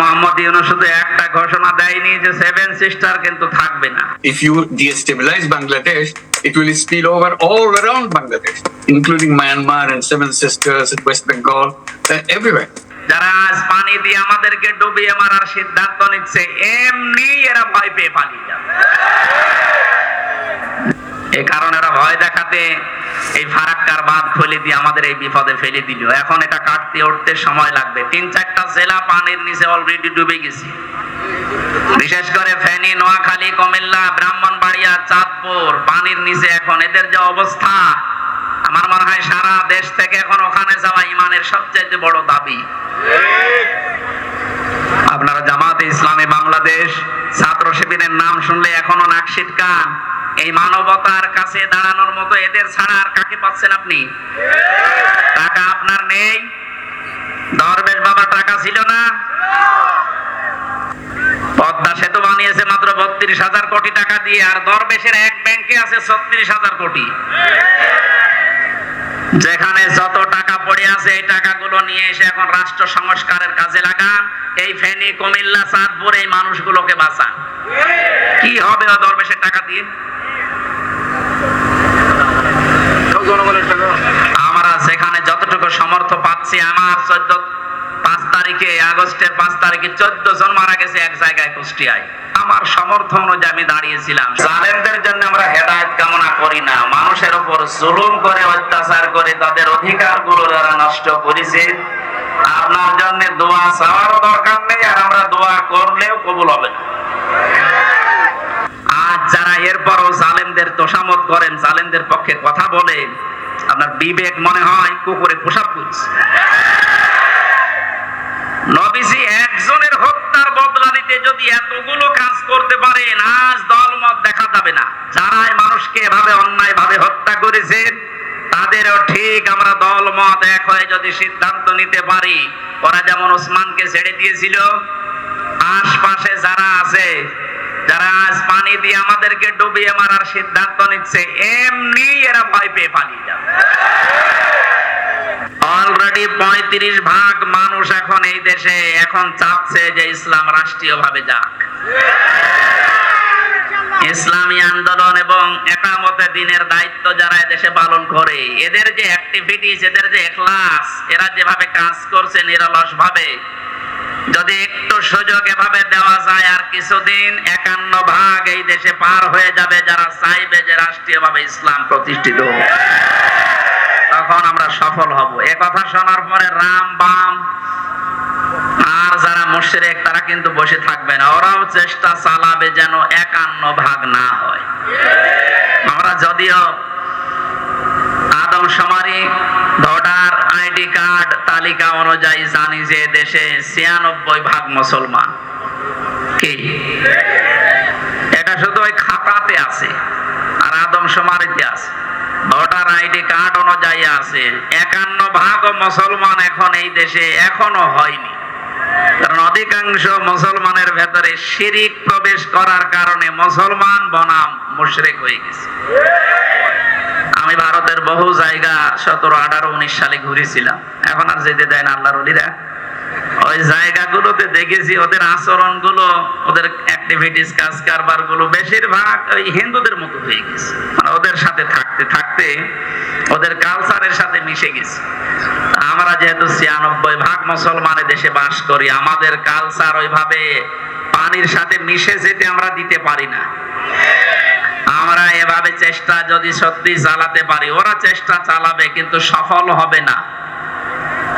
মোহাম্মদ ইউনুস শুধু একটা ঘোষণা দেয়নি যে সেভেন সিস্টার কিন্তু থাকবে না If you destabilize Bangladesh, it will spill over all around Bangladesh, including Myanmar and Seven Sisters and West Bengal, uh, everywhere. যারা আজ পানি দিয়ে আমাদেরকে ডুবিয়ে মারার সিদ্ধান্ত নিচ্ছে এমনি এরা ভয় পেয়ে পালিয়ে যাবে এই কারণে এরা ভয় দেখাতে এই ফারাক্কার বাঁধ খুলে দিয়ে আমাদের এই বিপদে ফেলে দিল। এখন এটা কাটতে উঠতে সময় লাগবে। তিন চারটা জেলা পানির নিচে অলরেডি ডুবে গেছে। বিশেষ করে ফেনী, নোয়াখালী, কুমিল্লা, ব্রাহ্মণবাড়িয়া, চাঁদপুর পানির নিচে এখন এদের যে অবস্থা, আমার মনে হয় সারা দেশ থেকে এখন ওখানে যাওয়া ইমানের সবচেয়ে বড় দাবি। আপনারা জামাতে ইসলামী বাংলাদেশ ছাত্র শিবিরের নাম শুনলে এখনও নাক কান এই মানবতার কাছে দাঁড়ানোর মতো এদের ছাড়া আর কাকে পাচ্ছেন আপনি? টাকা আপনার নেই। দরবেশ বাবা টাকা ছিল না। পদ্মা সেতু বানিয়েছে মাত্র বত্রিশ হাজার কোটি টাকা দিয়ে, আর দরবেশের এক ব্যাংকে আছে ছত্রিশ হাজার কোটি। যেখানে যত পড়ে আছে এই টাকাগুলো নিয়ে এসে এখন রাষ্ট্র সংস্কারের কাজে লাগান। এই ফেনী, কুমিল্লা, চাঁদপুর, এই মানুষগুলোকে বাঁচান। কি হবে ও দরবেশের টাকা দিয়ে? আমরা সেখানে যতটুকু সমর্থ পাচ্ছি, আমার চোদ্দ পাঁচ তারিখে, আগস্টের পাঁচ তারিখে চোদ্দ জন মারা গেছে এক জায়গায় কুষ্টিয়ায়। আমার সমর্থন অনুযায়ী আমি দাঁড়িয়েছিলাম। জালেমদের জন্য আমরা হেদায়েত কামনা করি না। মানুষের উপর জুলুম করে, অত্যাচার করে তাদের অধিকারগুলো যারা নষ্ট করেছে, আপনার জন্য দোয়া চাওয়ারও দরকার নেই আর আমরা দোয়া করলেও কবুল হবে না। আজ যারা এরপরও জালেমদের তোষামত করেন, জালেমদের পক্ষে কথা বলেন আপনার বিবেক মনে হয় কুকুরে পোশাক করছে করতে পারেন আজ দলমত দেখা যাবে না। যারা এই মানুষকে এভাবে অন্যায় ভাবে হত্যা করেছেন তাদেরও ঠিক আমরা দলমত এক হয়ে যদি সিদ্ধান্ত নিতে পারি। ওরা যেমন ওসমানকে ছেড়ে দিয়েছিল, আশপাশে যারা আছে, যারা আজ পানি দিয়ে আমাদেরকে ডুবিয়ে মারার সিদ্ধান্ত নিচ্ছে, এমনি এরা ভয় পেয়ে পালিয়ে যাবে। অলরেডি পঁয়ত্রিশ ভাগ মানুষ এখন এই দেশে, এখন চাচ্ছে যে ইসলাম রাষ্ট্রীয় ভাবে যাক। ইসলামী আন্দোলন এবং একামতে দিনের দায়িত্ব যারা দেশে পালন করে, এদের যে অ্যাক্টিভিটিস এদের যে এখলাস এরা যেভাবে কাজ করছে নিরলস ভাবে যদি একটু সুযোগ এভাবে দেওয়া যায় আর কিছুদিন একান্ন ভাগ এই দেশে পার হয়ে যাবে যারা চাইবে যে রাষ্ট্রীয়ভাবে ইসলাম প্রতিষ্ঠিত তখন আমরা সফল হব। এ কথা শোনার পরে রাম বাম মুশরিক তারা কিন্তু বসে থাকবে না। ওরাও চেষ্টা চালাবে যেন একান্ন ভাগ না হয়। আমরা যদিও আদম সমারি ভোটার আইডি কার্ড তালিকা অনুযায়ী জানি যে দেশে ছিয়ানব্বই ভাগ মুসলমান। কি? এটা শুধু ওই খাতাতে আছে, আর আদম সমারিতে আছে। ভোটার আইডি কার্ড অনুযায়ী আছে। একান্ন ভাগ মুসলমান এখন এই দেশে এখনও হয়নি। কারণ অধিকাংশ মুসলমানের ভেতরে শিরিক প্রবেশ করার কারণে মুসলমান বনাম মুশরিক হয়ে গেছে। আমি ভারতের বহু জায়গা সতেরো, আঠারো, উনিশ সালে ঘুরেছিলাম। এখন আর যেতে দেয় না আল্লাহর অলিরা। ওই জায়গাগুলোতে দেখেছি, ওদের আচরণগুলো ওদের অ্যাক্টিভিটিস কাজ কারবারগুলো বেশিরভাগ ওই হিন্দুদের মতো হয়ে গেছে। মানে ওদের সাথে থাকতে থাকতে ওদের কালচারের সাথে মিশে গেছে। আমরা যেহেতু ছিয়ানব্বই ভাগ মুসলমান দেশে বাস করি, আমাদের কালচার ওইভাবে পানির সাথে মিশে যেতে আমরা দিতে পারি না। আমরা এভাবে চেষ্টা যদি সত্যি চালাতে পারি, ওরা চেষ্টা চালাবে, কিন্তু সফল হবে না।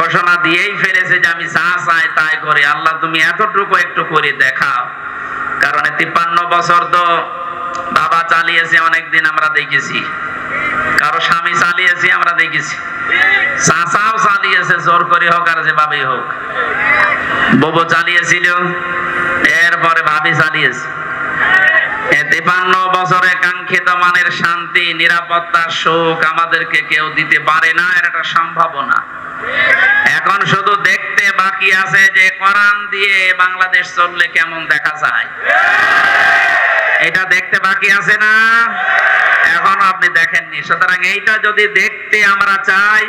ঘোষণা দিয়েই ফেলেছে যে আমি যা চাই তাই করে, আল্লাহ তুমি এতটুকু একটু করে দেখাও। কারণ তিপ্পান্ন বছর তো বাবা চালিয়েছে অনেকদিন আমরা দেখেছি। কারও স্বামী চালিয়েছি আমরা দেখেছি। চাচাও জোর করে হোক আর যেভাবেই হোক। ববু চালিয়েছিল, এরপরে ভাবি চালিয়েছে। তিপান্ন বছরে কাঙ্ক্ষিত মানের শান্তি, নিরাপত্তা, সুখ আমাদেরকে কেউ দিতে পারে না, এর একটা সম্ভাবনা। এখন শুধু দেখতে বাকি আছে যে কোরআন দিয়ে বাংলাদেশ চললে কেমন দেখা যায়। এটা দেখতে বাকি আছে না? এখন আপনি দেখেননি। সুতরাং এইটা যদি দেখতে আমরা চাই,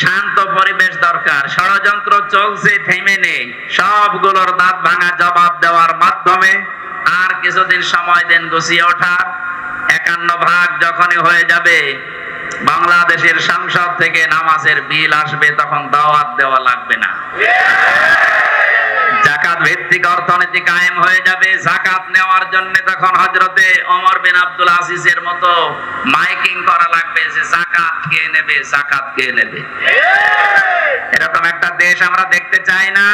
শান্ত পরিবেশ দরকার। ষড়যন্ত্র চলছে, থেমে নেই। সবগুলোর দাঁত ভাঙা জবাব দেওয়ার মাধ্যমে আর কিছুদিন সময় দেন গুছিয়ে ওঠার। একান্ন ভাগ যখনই হয়ে যাবে, বাংলাদেশের সংসদ থেকে নামাজের বিল আসবে, তখন দাওয়াত দেওয়া লাগবে না। জাকাত ভিত্তিক অর্থনীতি কায়েম হয়ে যাবে, জাকাত নেওয়ার জন্য তখন হজরতে ওমর বিন আব্দুল আজিজের মতো মাইকিং করা লাগবে যে জাকাত কে নেবে, জাকাত কে নেবে। এরকম একটা দেশ আমরা দেখতে চাই না।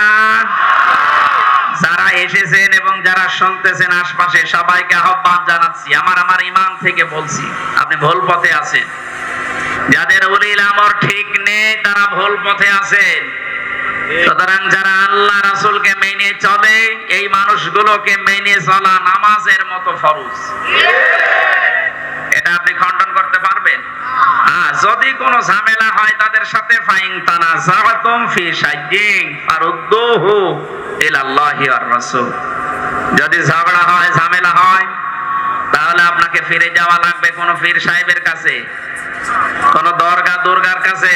যারা এসেছেন এবং যারা শুনতেছেন আশপাশে, সবাইকে আহ্বান জানাচ্ছি। আমার আমার ইমান থেকে বলছি, আপনি ভুল পথে আছেন। যাদের উলিল আমর ঠিক নেই, তারা ভুল পথে আছেন। সুতরাং যারা আল্লাহ রাসূলকে মেনে চলে, এই মানুষগুলোকে মেনে চলা নামাজের মতো ফরজ। এটা আপনি খণ্ডন করতে পারবেন? হ্যাঁ যদি কোনো ঝামেলা হয়, তাদের সাথে ফাইন তানা জাহাতুম ফি যদি ঝগড়া হয়, ঝামেলা হয়, তাহলে আপনাকে ফিরে যাওয়া লাগবে কোন পীর সাহেবের কাছে। কোন দরগা দুর্গার কাছে।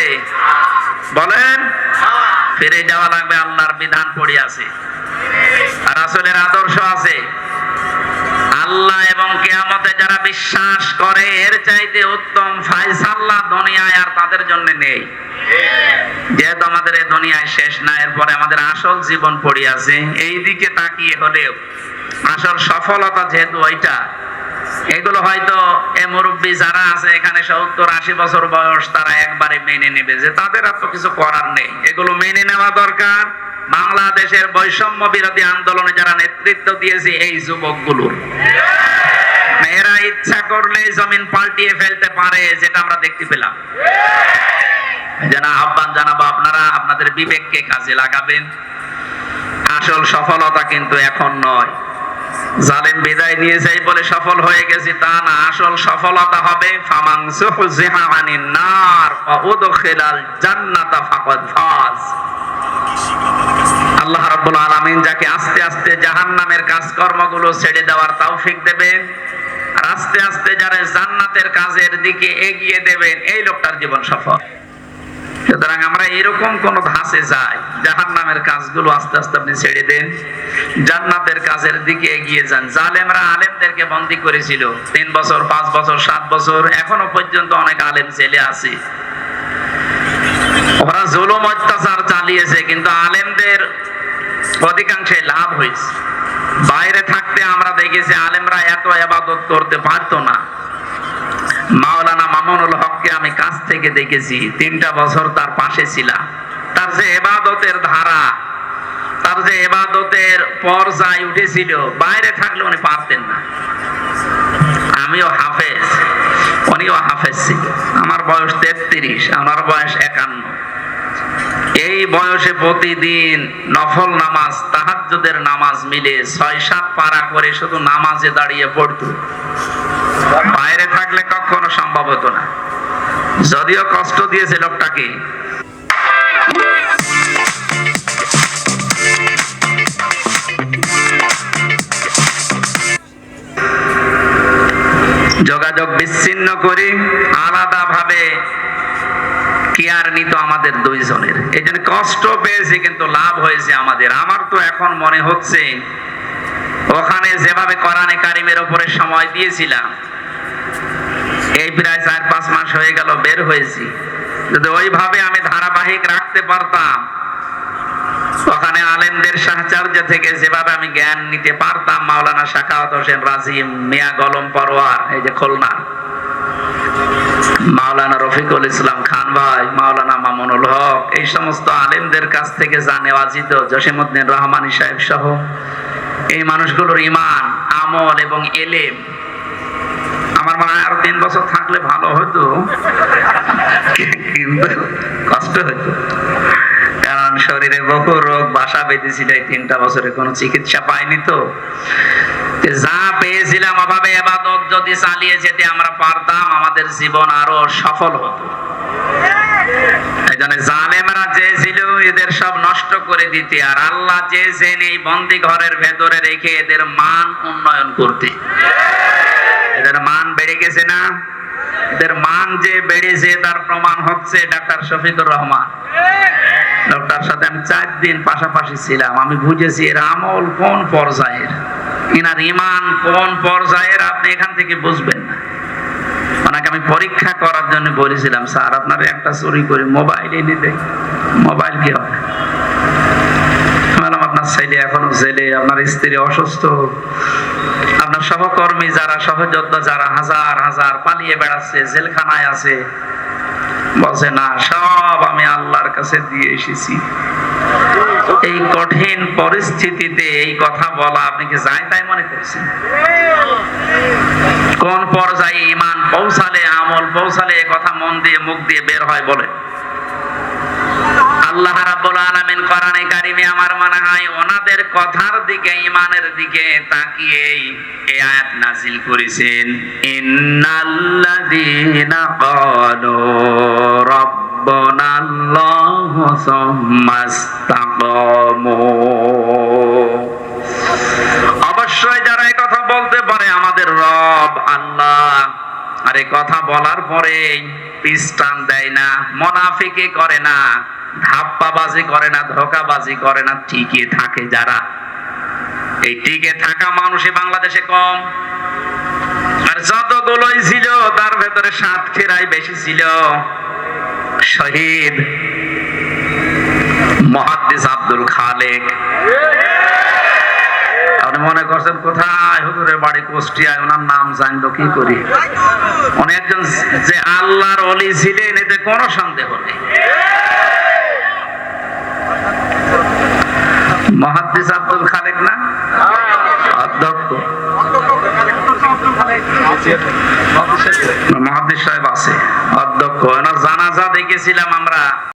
বলেন, ফিরে যাওয়া লাগবে আল্লাহর বিধান পড়ে আছে আর আসলের আদর্শ আছে। আল্লাহ এবং কেয়ামতে যারা বিশ্বাস করে, এর চাইতে উত্তম ফাইসাল্লাহ দুনিয়ায় আর তাদের জন্য নেই। যেহেতু আমাদের এই দুনিয়ায় শেষ না, এরপরে আমাদের আসল জীবন পড়ে আছে। এই দিকে তাকিয়ে হলেও আসল সফলতা যেহেতু ওইটা, এগুলো হয়তো এ মুরব্বী যারা আছে, এখানে সত্তর আশি বছর বয়স, তারা একবারে মেনে নেবে যে তাদের আর তো কিছু করার নেই। এগুলো মেনে নেওয়া দরকার। বাংলাদেশের বৈষম্য বিরোধী আন্দোলনে যারা নেতৃত্ব দিয়েছে এই যুবকগুলোর। এরা ইচ্ছা করলে জমিন পাল্টিয়ে ফেলতে পারে, যেটা আমরা দেখতে পেলাম। যারা আহ্বান জানাব আপনারা, আপনাদের বিবেককে কাজে লাগাবেন। আসল সফলতা কিন্তু এখন নয়। জালেম বিদায় নিয়ে যাই বলে সফল হয়ে গেছি তা না। আসল সফলতা হবে নার, ওয়া উদখিলাল জান্নাতা ফাজ। আল্লাহ রাব্বুল আলামিন যাকে আস্তে আস্তে জাহান্নামের কাজকর্মগুলো ছেড়ে দেওয়ার তৌফিক দেবেন, আর আস্তে আস্তে যারা জান্নাতের কাজের দিকে এগিয়ে দেবেন, এই লোকটার জীবন সফল। সুতরাং আমরা এরকম কোন ধাঁচে যাই জাহান নামের কাজগুলো আস্তে আস্তে আপনি ছেড়ে দেন, জান্নাতের কাজের দিকে এগিয়ে যান। জালেমরা আলেমদেরকে বন্দী করেছিল, তিন বছর, পাঁচ বছর, সাত বছর, এখনও পর্যন্ত অনেক আলেম ছেলে আছে। ওরা জুলুম অত্যাচার চালিয়েছে, কিন্তু আলেমদের অধিকাংশে লাভ হয়েছে। বাইরে থাকতে আমরা দেখেছি আলেমরা এত আবাদত করতে পারতো না। মাওলানা মামুনুল হককে আমি কাছ থেকে দেখেছি, তিনটা বছর তার পাশে ছিলাম। তার যে এবাদতের ধারা, তার যে এবাদতের পর্যায় উঠেছিল, বাইরে থাকলে উনি পারতেন না। আমিও হাফেজ, উনিও হাফেজ ছিল আমার বয়স তেত্রিশ, আমার বয়স একান্ন। এই বয়সে প্রতিদিন নফল নামাজ, তাহাজ্জুদের নামাজ মিলে ছয় সাত পারা করে শুধু নামাজে দাঁড়িয়ে পড়তো। বাইরে থাকলে কখনো সম্ভব হতো না। যদিও কষ্ট দিয়েছে লোকটাকে। যোগাযোগ বিচ্ছিন্ন করে আলাদা ভাবে কেয়ার নিত আমাদের দুইজনের। এই জন্য কষ্ট পেয়েছে, কিন্তু লাভ হয়েছে আমাদের। আমার তো এখন মনে হচ্ছে, ওখানে যেভাবে কোরআনে কারিমের উপরে সময় দিয়েছিলাম, এই প্রায় চার পাঁচ মাস হয়ে গেল বের হয়েছি। যদি ওইভাবে আমি ধারাবাহিক রাখতে পারতাম, ওখানে আলেমদের সাহচর্য থেকে যেভাবে আমি জ্ঞান নিতে পারতাম, মাওলানা শাখাওয়াত হোসেন রাজিম মিয়া গলম পরোয়ার, এই যে খুলনা। মাওলানা রফিকুল ইসলাম খান ভাই, মাওলানা মামুনুল হক, এই সমস্ত আলেমদের কাছ থেকে যা নেওয়া যেত জসিমুদ্দিন রহমানী সাহেব সহ এই মানুষগুলোর ইমান, আমল এবং এলেম আমার মনে হয় আরও তিন বছর থাকলে ভালো হতো। কিন্তু কষ্ট হতো। শরীরে বহু রোগ, বাসা বেঁধেছিল, এই তিনটা বছরে কোনো চিকিৎসা পাইনি তো। তো যা পেয়েছিলাম অভাবে এবাদত যদি চালিয়ে যেতে আমরা পারতাম, আমাদের জীবন আরও সফল হতো। তার প্রমাণ হচ্ছে ডাক্তার শফিকুর রহমান। ডক্টর সাথে চার দিন পাশাপাশি ছিলাম, আমি বুঝেছি এর আমল কোন পর্যায়ের। ইনার ইমান কোন পর্যায়ের আপনি এখান থেকে বুঝবেন না। ওনাকে আমি পরীক্ষা করার জন্য বলেছিলাম, স্যার, আপনার একটা চুরি করে মোবাইল এনে দেয় মোবাইল কি হবে? আপনার ছেলে এখনও ছেলে আপনার স্ত্রী অসুস্থ। আপনার সহকর্মী যারা, সহযোদ্ধা যারা হাজার হাজার পালিয়ে বেড়াচ্ছে, জেলখানায় আছে। না, সব আমি আল্লাহর কাছে দিয়ে এসেছি। এই কঠিন পরিস্থিতিতে এই কথা বলা, আপনি কি যাই তাই মনে করছেন? কোন পর্যায়ে ইমান পৌঁছালে, আমল পৌঁছালে কথা মন দিয়ে, মুখ দিয়ে বের হয় বলে? আল্লাহ রাব্বুল আলামিন কোরআনে কারিমে আমার মনে হয়, ওনাদের কথার দিকে ইমানের দিকে তাকিয়ে এই আয়াত করেছেন। ইন্নাল্লাযীনা ক্বালু অবশ্যই যারা এই কথা বলতে পারে, আমাদের রব আল্লাহ। আর এই কথা বলার পরে পিস্টান দেয় না মোনাফিকে করে না, ধাপ্পাবাজি করে না, ধোকাবাজি করে না, টিকে থাকে যারা। এই টিকে থাকা মানুষই বাংলাদেশে কম। আর যতগুলোই ছিল, তার ভেতরে সাতক্ষীরাই বেশি ছিল। শহীদ মহাদ্দিস আব্দুল খালেক। মনে করছেন, কোথায় হুজুরের বাড়ি কুষ্টিয়ায়? ওনার নাম জানলো কি করি? উনি একজন যে আল্লাহর অলি ছিলেন, এতে কোনো সন্দেহ নেই। মহাদ্দিস আব্দুল খালেক না? অধ্যক্ষ। মহাদ্দিস সাহেব আছে। জানাজা দেখেছিলাম আমরা।